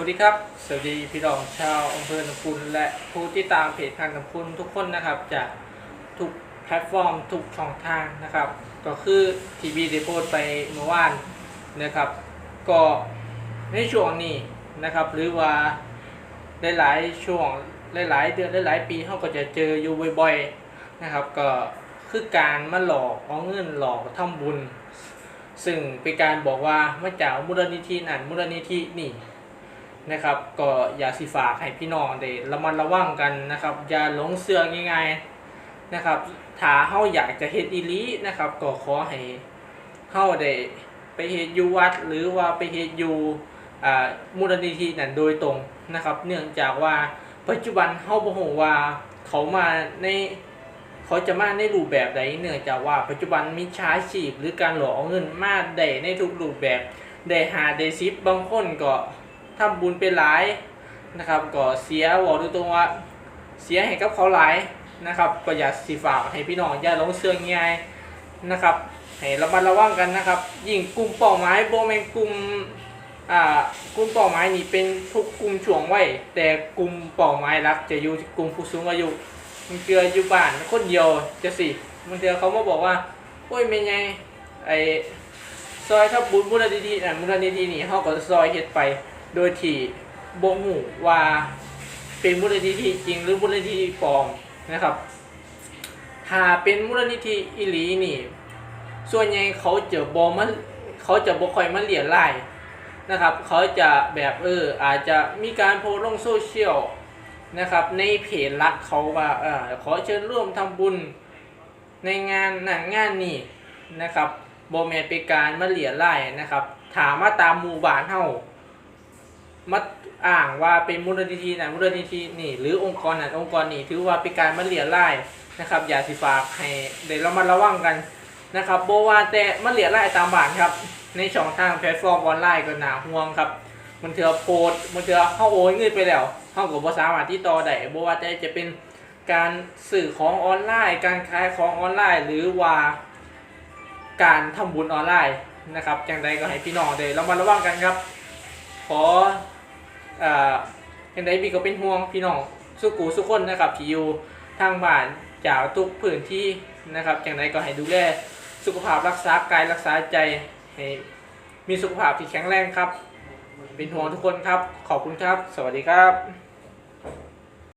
วัสดีครับ สวัสดีพี่น้องชาวอำเภอหนองคุณและผู้ที่ตามเพจทางหนองคุณทุกคนนะครับจากทุกแพลตฟอร์มทุกช่องทางนะครับ ก็คือทีวีได้โพสไปเมื่อวานนะครับ ก็ในช่วงนี้นะครับ หรือว่าหลายๆช่วงหลายๆเดือนหลายๆปีเขาก็จะเจออยู่บ่อยๆนะครับ ก็คือการมาหลอกเอาเงินหลอกทำบุญ ซึ่งเป็นการบอกว่ามาจากมูลนิธินั่นมูลนิธินี่ นะครับ ก็อย่าสิฝากให้พี่น้องได้ระมัดระวังกันนะครับ อย่าหลงเสื่อง่ายๆนะครับถ้าเฮาอยากจะเฮ็ดอีลีนะครับ ก็ขอให้เฮาได้ไปเฮ็ดอยู่วัด หรือว่าไปเฮ็ดอยู่อ่ามูลนิธินั่นโดยตรงนะครับ เนื่องจากว่าปัจจุบันเฮาบ่ฮู้ว่าเขามาในเขาจะมาในรูปแบบใดเนื่องจากว่าปัจจุบันมิจฉาชีพหรือการหลอกเอาเงินมาได้ในทุกรูปแบบได้หาได้ซิปบางคนก็ ทำบุญไปหลายนะครับ ก็เสียบอกตรงว่าเสียให้กับเขาหลายนะครับ ก็อย่าสีฝากให้พี่น้องอย่าลงเชื่อง่ายนะครับให้ระมัดระวังกันนะครับ ยิ่งกลุ่มเป้าหมายโบแมนกลุ่มอ่ากลุ่มเป้าหมายนี่เป็นทุกกลุ่มช่วงไว้ แต่กลุ่มเป้าหมายหลัก จะอยู่กลุ่มผู้สูงอายุมันเกลืออยู่บ้านคนเดียวจะสิมันเถื่อเขามาบอกว่าโอ้ยเป็นไงไอซอยถ้าบุญมูลนิธิน่ะมูลนิธินี่เขาก็ซอยเฮ็ดไป โดยที่บ่ฮู้ว่าเป็นมูลนิธิจริงหรือมูลนิธิปลอมนะครับถ้าเป็นมูลนิธิอีหลีนี่ ส่วนใหญ่เขาจะบ่มาเขาจะบ่คอยมาเหลี่ยไล่นะครับ เขาจะแบบเอออาจจะมีการโพสลงโซเชียลนะครับในเพจรักเขาว่าเออขอเชิญร่วมทำบุญในงานหนั่นงานนี้นะครับโบแมนเป็นการมาเหลี่ยไล่นะครับ ถามมาตามหมู่บ้านเฮา มาอ้างว่าเป็นมูลนิธินั้นมูลนิธินี่ หรือองค์กรนั้นองค์กรนี้ถือว่าเป็นการมาเหลียไล่นะครับ อย่าสิฝากให้เดี๋ยวเรามาระวังกันนะครับโบว่าแต่มาเหลียไล่ตามบ้านครับ ในช่องทางแพลตฟอร์มออนไลน์ก็หนาห่วงครับมันเถื่อโพสต์มันเถื่อเข้าโอนเงินไปแล้วเข้ากับภาษามารถที่ต่อได้โบว่าแต่จะเป็นการสื่อของออนไลน์ การขายของออนไลน์ หรือว่าการทำบุญออนไลน์นะครับจังใดก็ให้พี่น้องได้ระมัดระวังกันครับขอ เอ่อจังใดพี่ก็เป็นห่วงพี่น้องสุกูสุกคนนะครับที่อยู่ทางบ้านจากทุกพื้นที่นะครับอย่างใดก็ให้ดูแลสุขภาพรักษากายรักษาใจให้มีสุขภาพที่แข็งแรงครับ เป็นห่วงทุกคนครับ ขอบคุณครับ สวัสดีครับ